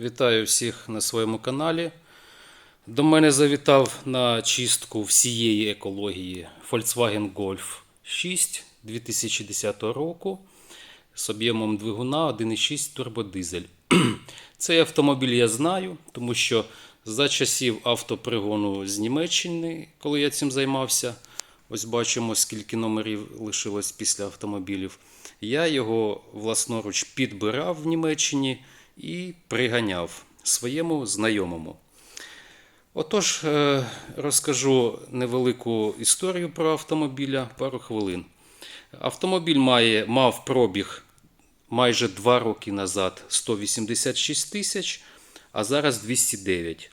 Вітаю всіх на своєму каналі. До мене завітав на чистку всієї екології Volkswagen Golf 6 2010 року з об'ємом двигуна 1,6 турбодизель. Цей автомобіль я знаю, тому що за часів автопригону з Німеччини, коли я цим займався, ось бачимо, скільки номерів лишилось після автомобілів. Я його власноруч підбирав в Німеччині і приганяв своєму знайомому. Отож, е, розкажу невелику історію про автомобіля, пару хвилин. Автомобіль має, мав пробіг майже 2 роки назад 186 тисяч, а зараз 209.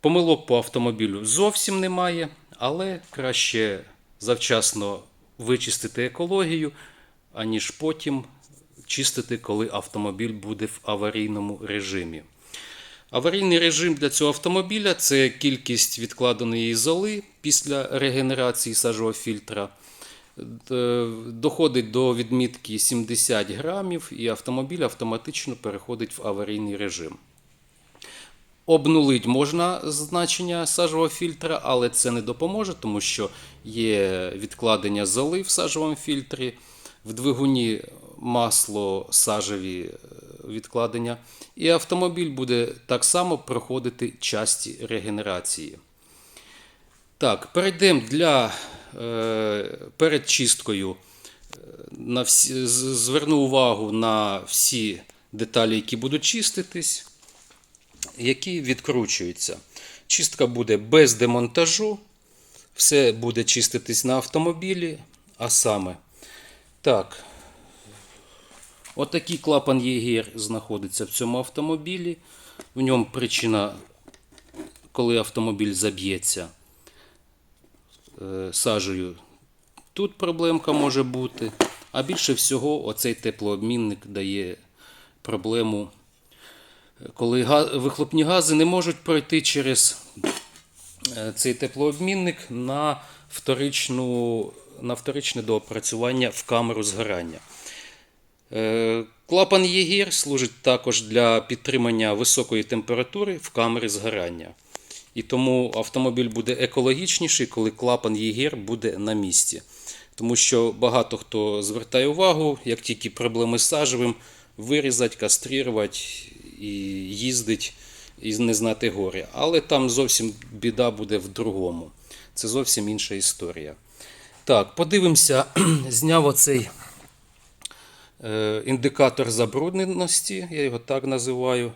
Помилок по автомобілю зовсім немає, але краще завчасно вичистити екологію, аніж потім чистити, коли автомобіль буде в аварійному режимі. Аварійний режим для цього автомобіля це кількість відкладеної золи після регенерації сажового фільтра. Доходить до відмітки 70 грамів, і автомобіль автоматично переходить в аварійний режим. Обнулить можна значення сажового фільтра, але це не допоможе, тому що є відкладення золи в сажовому фільтрі, в двигуні масло сажеві е, відкладення, і автомобіль буде так само проходити часті регенерації. Так, перейдемо для е, перед чисткою. е, На всі, зверну увагу на всі деталі, які будуть чиститись які відкручуються. Чистка буде без демонтажу, все буде чиститись на автомобілі, а саме. Так, отакий клапан ЄГР знаходиться в цьому автомобілі. В ньому причина, коли автомобіль заб'ється е, сажею. Тут проблемка може бути. А більше всього, оцей теплообмінник дає проблему коли вихлопні гази не можуть пройти через е, цей теплообмінник на, вторичну, на вторичне доопрацювання в камеру згорання. Е, Клапан ЄГІР служить також для підтримання високої температури в камері згорання. І тому автомобіль буде екологічніший, коли клапан ЄГІР буде на місці. Тому що багато хто звертає увагу, як тільки проблеми з сажевим, вирізати, каструвати і їздить і не знати горя. Але там зовсім біда буде в другому. Це зовсім інша історія. Так, подивимося, зняв оцей індикатор забрудненості, я його так називаю.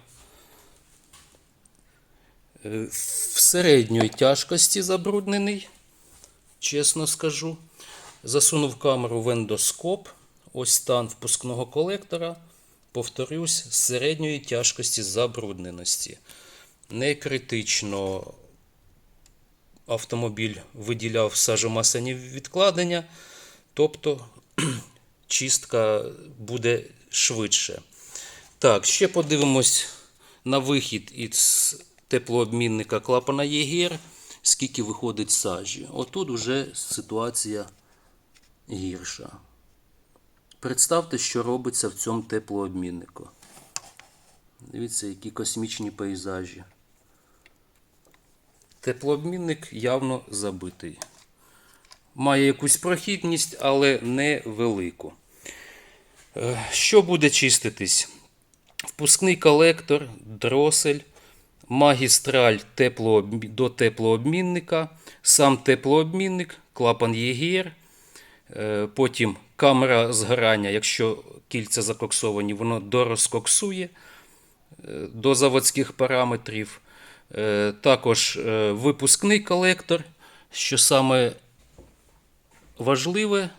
Е, В середньої тяжкості забруднений, чесно скажу. Засунув камеру в ендоскоп. Ось стан впускного колектора. Повторюсь, з середньої тяжкості забрудненості. Не критично автомобіль виділяв сажомасляні відкладення, тобто чистка буде швидше. Так, ще подивимось на вихід із теплообмінника клапана ЄГР, скільки виходить сажі. Отут уже ситуація гірша. Представте, що робиться в цьому теплообміннику. Дивіться, які космічні пейзажі. Теплообмінник явно забитий. Має якусь прохідність, але не велику. Е, Що буде чиститись? Впускний колектор, дросель, магістраль теплообмі- до теплообмінника, сам теплообмінник, клапан ЄГР, Е, Потім камера згорання, якщо кільця закоксовані, воно дорозкоксує е, до заводських параметрів. Також випускний колектор, що саме важливе,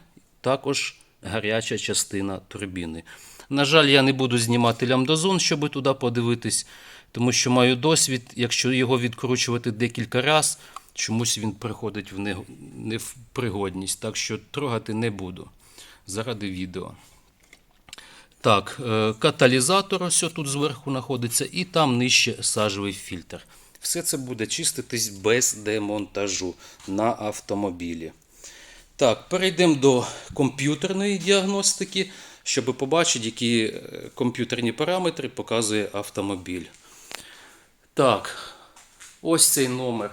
також гаряча частина турбіни. На жаль, я не буду знімати лямдозон, щоб туди подивитись, тому що маю досвід, якщо його відкручувати декілька разів, чомусь він приходить в не- непригодність. Так що трогати не буду заради відео. Так, е, каталізатор ось тут зверху знаходиться, і там нижче сажевий фільтр. Все це буде чиститись без демонтажу на автомобілі. Так, перейдемо до комп'ютерної діагностики. щоб побачити, які е, комп'ютерні параметри показує автомобіль. Так, ось цей номер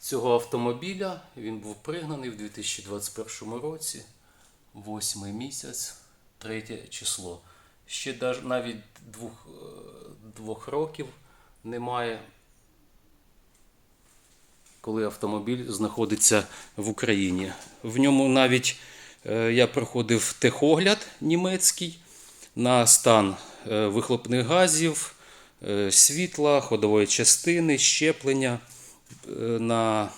цього автомобіля. Він був пригнаний в 2021 році, 8 місяць, 3 число. Ще навіть двох, е, двох років немає, коли автомобіль знаходиться в Україні. В ньому навіть е, я проходив техогляд німецький на стан е, вихлопних газів, е, світла, ходової частини, щеплення на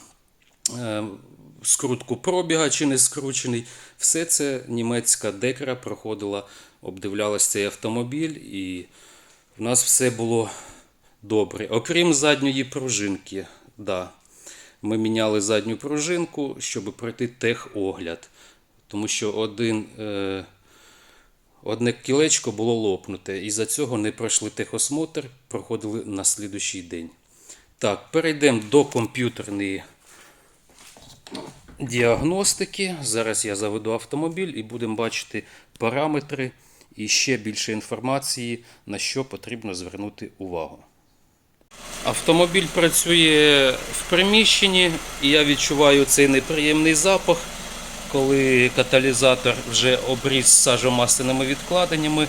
скрутку пробіга чи не скручений. Все це німецька декра проходила, обдивлялась цей автомобіль, і в нас все було добре. Окрім задньої пружинки. Да. Ми міняли задню пружинку, щоб пройти техогляд. Тому що один, е, одне кілечко було лопнуте, і за цього не пройшли техосмотр, проходили на слідущий день. Так, перейдемо до комп'ютерної діагностики. Зараз я заведу автомобіль і будемо бачити параметри і ще більше інформації, на що потрібно звернути увагу. Автомобіль працює в приміщенні, і я відчуваю цей неприємний запах, коли каталізатор вже обріз сажомасляними відкладеннями,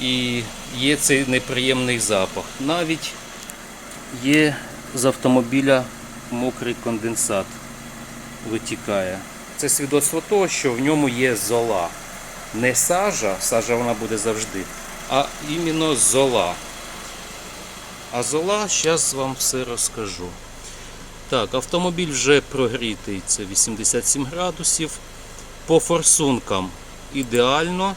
і є цей неприємний запах. Навіть є з автомобіля мокрий конденсат витікає. Це свідоцтво того, що в ньому є зола. Не сажа, сажа вона буде завжди, а іменно зола. А зола, зараз вам все розкажу. Так, автомобіль вже прогрітий, це 87 градусів. По форсункам ідеально.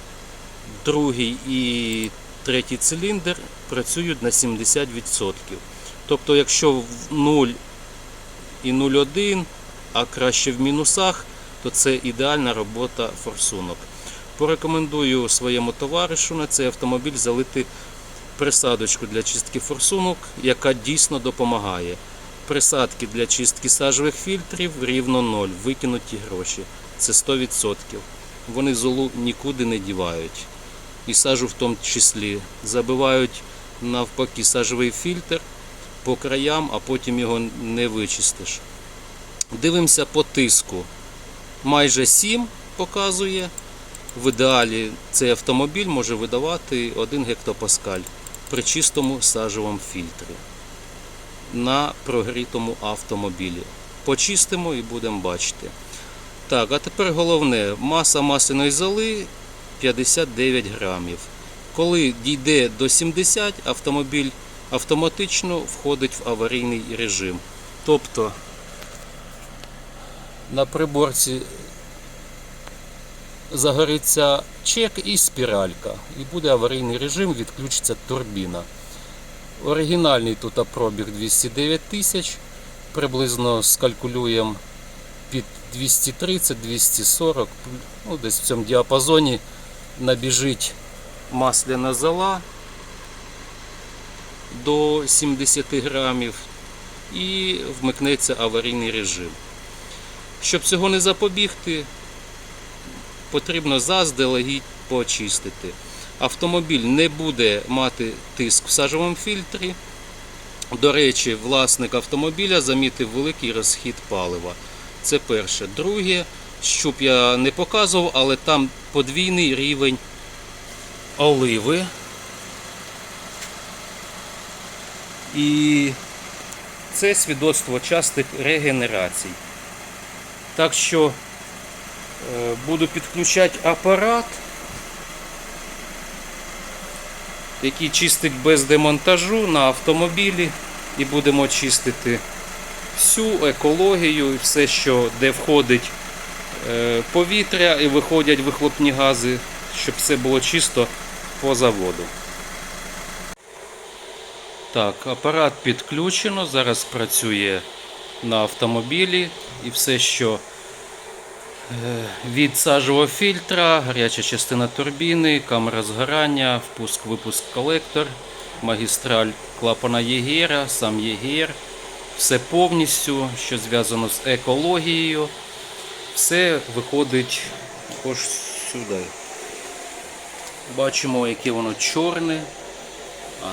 Другий і третій циліндр працюють на 70%. Тобто, якщо в 0 і 0,1, а краще в мінусах, то це ідеальна робота форсунок. Порекомендую своєму товаришу на цей автомобіль залити присадочку для чистки форсунок, яка дійсно допомагає. Присадки для чистки сажових фільтрів рівно 0, викинуті гроші. Це 100%. Вони золу нікуди не дівають. І сажу в тому числі. Забивають навпаки сажовий фільтр по краям, а потім його не вичистиш. Дивимося по тиску. Майже 7 показує. В ідеалі цей автомобіль може видавати 1 гектопаскаль при чистому сажовому фільтрі на прогрітому автомобілі. Почистимо і будемо бачити. Так, а тепер головне, маса масляної золи 59 грамів. Коли дійде до 70, автомобіль автоматично входить в аварійний режим. Тобто на приборці загориться чек і спіралька. І буде аварійний режим, відключиться турбіна. Оригінальний тут пробіг 209 тисяч. Приблизно скалькулюємо під 230-240, ну, десь в цьому діапазоні набіжить масляна зола до 70 грамів і вмикнеться аварійний режим. Щоб цього не запобігти, потрібно заздалегідь почистити. Автомобіль не буде мати тиск в сажовому фільтрі. До речі, власник автомобіля замітив великий розхід палива. Це перше. Друге, щоб я не показував, але там подвійний рівень оливи. І це свідоцтво частих регенерацій. Так що буду підключати апарат, який чистить без демонтажу на автомобілі, і будемо чистити всю екологію і все, що де входить е, повітря і виходять вихлопні гази, щоб все було чисто по заводу. Так, апарат підключено, зараз працює на автомобілі і все, що е, від сажового фільтра, гаряча частина турбіни, камера згорання, впуск-випуск колектор, магістраль клапана ЄГР, сам ЄГР, все повністю, що зв'язано з екологією, все виходить ось сюди. Бачимо, яке воно чорне,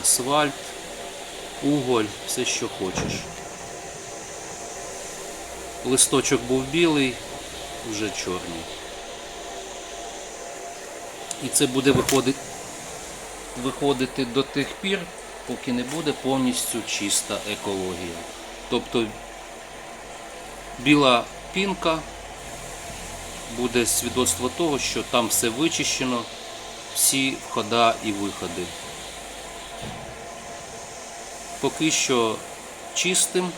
асфальт, уголь, все що хочеш. Листочок був білий, вже чорний. І це буде виходити, виходити до тих пір, поки не буде повністю чиста екологія. Тобто біла пінка буде свідоцтво того, що там все вичищено, всі входа і виходи. Поки що чистим.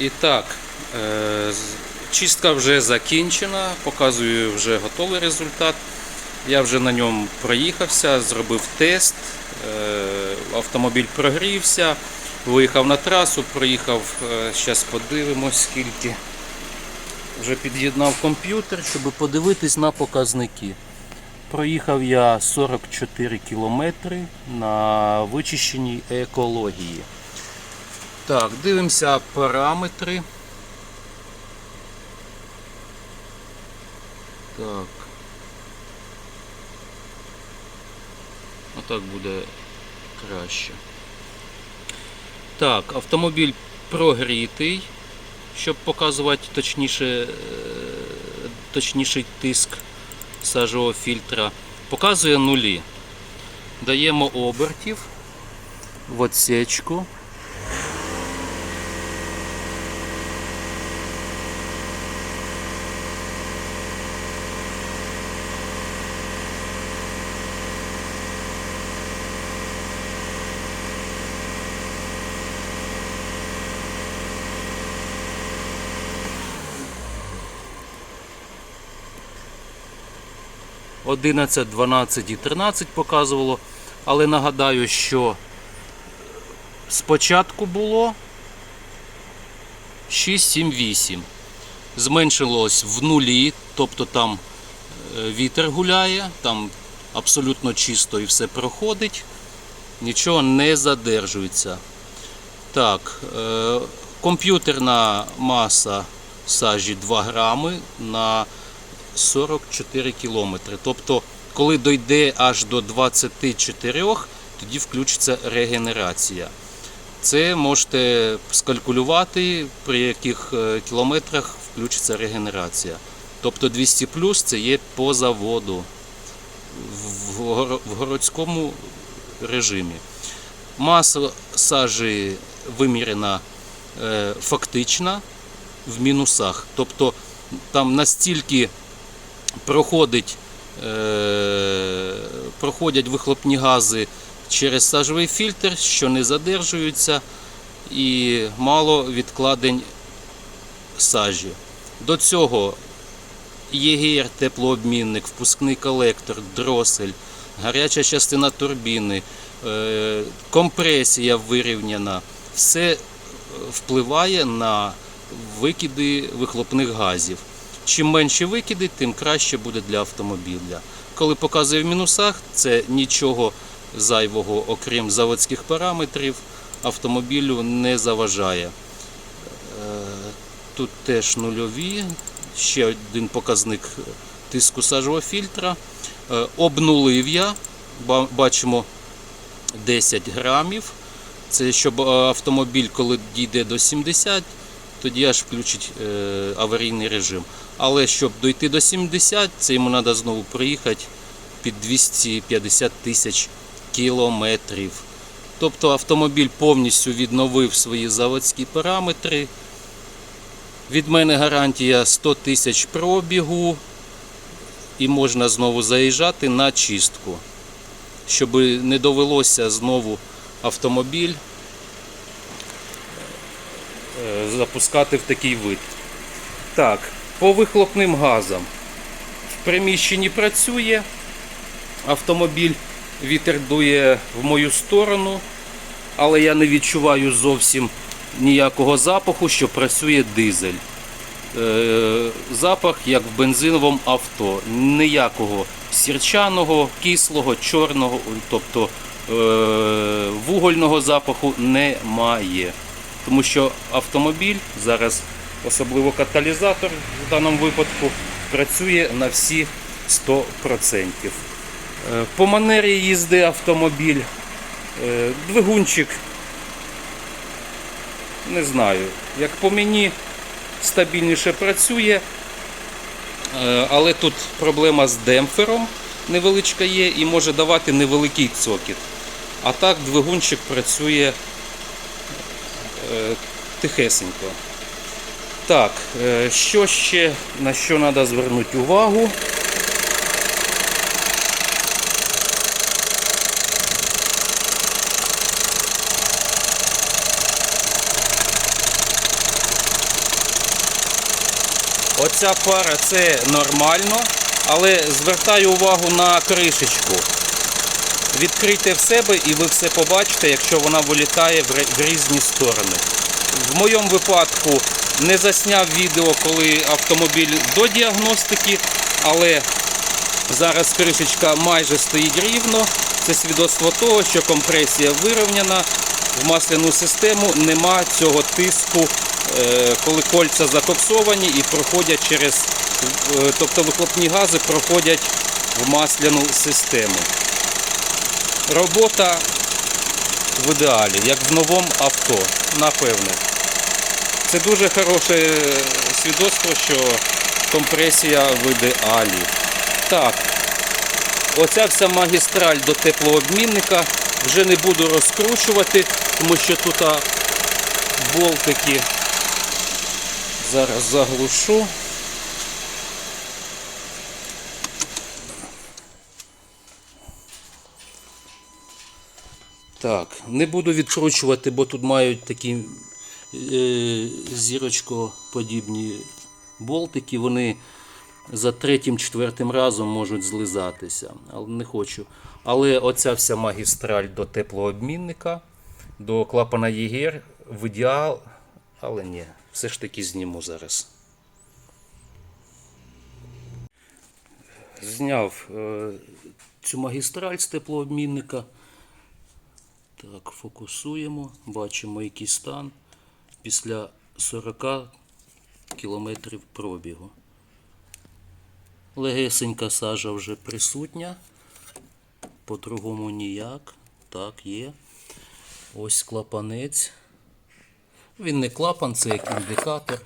І так, е, чистка вже закінчена, показую вже готовий результат. Я вже на ньому проїхався, зробив тест, е, автомобіль прогрівся, виїхав на трасу, проїхав, зараз подивимось скільки. Вже під'єднав комп'ютер, щоб подивитись на показники. Проїхав я 44 кілометри на вичищеній екології. Так, дивимося параметри. Так. Отак буде краще. Так, автомобіль прогрітий, щоб показувати точніше, е, точніший тиск сажового фільтра. Показує нулі. Даємо обертів в отсечку. Одинадцять, 12 і 13 показувало. Але нагадаю, що спочатку було 6, 7, 8. Зменшилось в нулі, тобто там е, вітер гуляє, там абсолютно чисто і все проходить, нічого не задержується. Так, е, комп'ютерна маса сажі 2 грами на 44 кілометри. Тобто, коли дойде аж до 24, тоді включиться регенерація. Це можете скалькулювати, при яких е, кілометрах включиться регенерація. Тобто 200 плюс це є по заводу в городському режимі. Маса сажі вимірена е, фактична в мінусах. Тобто там настільки проходить, е, проходять вихлопні гази через сажовий фільтр, що не задержуються і мало відкладень сажі. До цього ЄГР, теплообмінник, впускний колектор, дросель, гаряча частина турбіни, е, компресія вирівняна. Все впливає на викиди вихлопних газів. Чим менші викиди, тим краще буде для автомобіля. Коли показує в мінусах, це нічого зайвого, окрім заводських параметрів, автомобілю не заважає. Е, Тут теж нульові, ще один показник тиску сажового фільтра. Е, Обнулив я, бачимо 10 грамів. Це щоб е, автомобіль, коли дійде до 70, тоді аж включить е, аварійний режим. Але щоб дойти до 70, це йому треба знову проїхати під 250 тисяч кілометрів. Тобто автомобіль повністю відновив свої заводські параметри. Від мене гарантія 100 тисяч пробігу. і можна знову заїжджати на чистку, щоб не довелося знову автомобіль запускати в такий вид. Так, по вихлопним газам. В приміщенні працює. Автомобіль вітер дує в мою сторону, але я не відчуваю зовсім ніякого запаху, що працює дизель. Е, запах як в бензиновому авто. Ніякого сірчаного, кислого, чорного, тобто е, вугольного запаху немає. Тому що автомобіль зараз, особливо каталізатор в даному випадку, працює на всі 100%. Е, По манері їзди автомобіль, е, двигунчик, не знаю, як по мені стабільніше працює, Е, але тут проблема з демпфером невеличка є і може давати невеликий цокіт. А так двигунчик працює тихесенько. Так, е, що ще на що треба звернути увагу? Оця пара це нормально, але звертаю увагу на кришечку. Відкрийте в себе і ви все побачите, якщо вона вилітає в різні сторони. В моєму випадку не засняв відео, коли автомобіль до діагностики, але зараз кришечка майже стоїть рівно. Це свідоцтво того, що компресія вирівняна, в масляну систему нема цього тиску, е, коли кольця закоксовані і проходять через, е, тобто вихлопні гази проходять в масляну систему. Робота в ідеалі, як в новому авто, напевне. Це дуже хороше свідоцтво, що компресія в ідеалі. Так, оця вся магістраль до теплообмінника вже не буду розкручувати, тому що тут болтики зараз заглушу. Так, не буду відкручувати, бо тут мають такі е, зірочкоподібні болтики. Вони за третім-четвертим разом можуть злизатися. Але не хочу. Але оця вся магістраль до теплообмінника, до клапана ЄГР в ідеал. Але ні, все ж таки зніму зараз. Зняв е, цю магістраль з теплообмінника. Так, фокусуємо, бачимо, який стан після 40 кілометрів пробігу. Легесенька сажа вже присутня. По-другому ніяк. Так, є. Ось клапанець. Він не клапан, це як індикатор.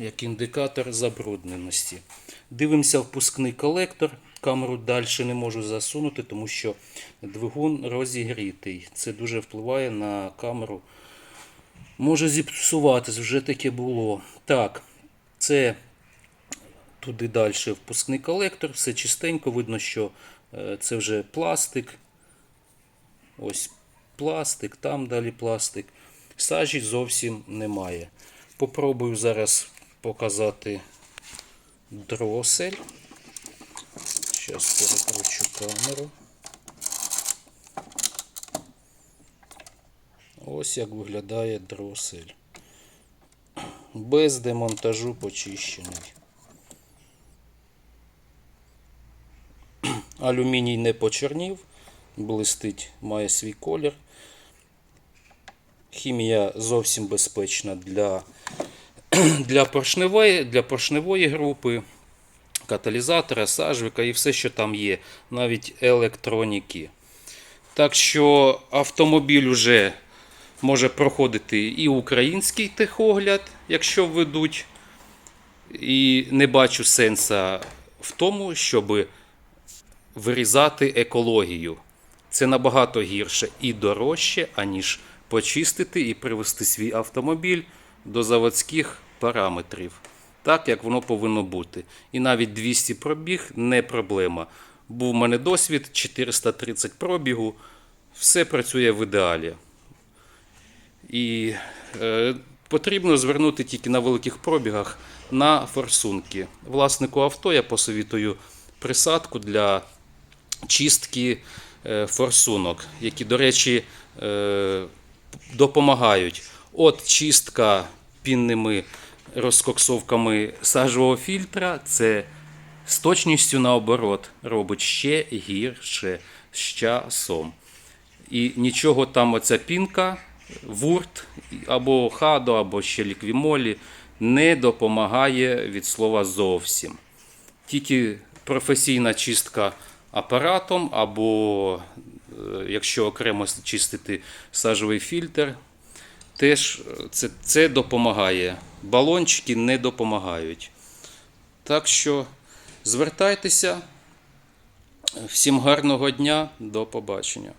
Як індикатор забрудненості. Дивимося впускний колектор. Камеру далі не можу засунути, тому що двигун розігрітий. Це дуже впливає на камеру. Може зіпсуватись, вже таке було. Так, це туди далі впускний колектор, все чистенько, видно, що е, це вже пластик. Ось пластик, там далі пластик. Сажі зовсім немає. Попробую зараз показати дросель. Зараз перекручу камеру. Ось як виглядає дросель. Без демонтажу почищений. Алюміній не почернів, блистить, має свій колір. Хімія зовсім безпечна для, для, поршневої, для поршневої групи, каталізатора, сажвика і все, що там є, навіть електроніки. Так що автомобіль уже може проходити і український техогляд, якщо введуть. І не бачу сенса в тому, щоб вирізати екологію. Це набагато гірше і дорожче, аніж почистити і привести свій автомобіль до заводських параметрів, так як воно повинно бути. І навіть 200 пробіг не проблема. Був у мене досвід 430 пробігу, все працює в ідеалі. І е, потрібно звернути тільки на великих пробігах на форсунки. Власнику авто я посовітую присадку для чистки е, форсунок, які, до речі, е, допомагають. От чистка пінними розкоксовками сажового фільтра це з точністю наоборот робить ще гірше з часом. І нічого там оця пінка, вурт або хадо, або ще ліквімолі не допомагає від слова зовсім. Тільки професійна чистка апаратом, або е, якщо окремо чистити сажовий фільтр, теж е, це, це допомагає. Балончики не допомагають. Так що звертайтеся. Всім гарного дня, до побачення.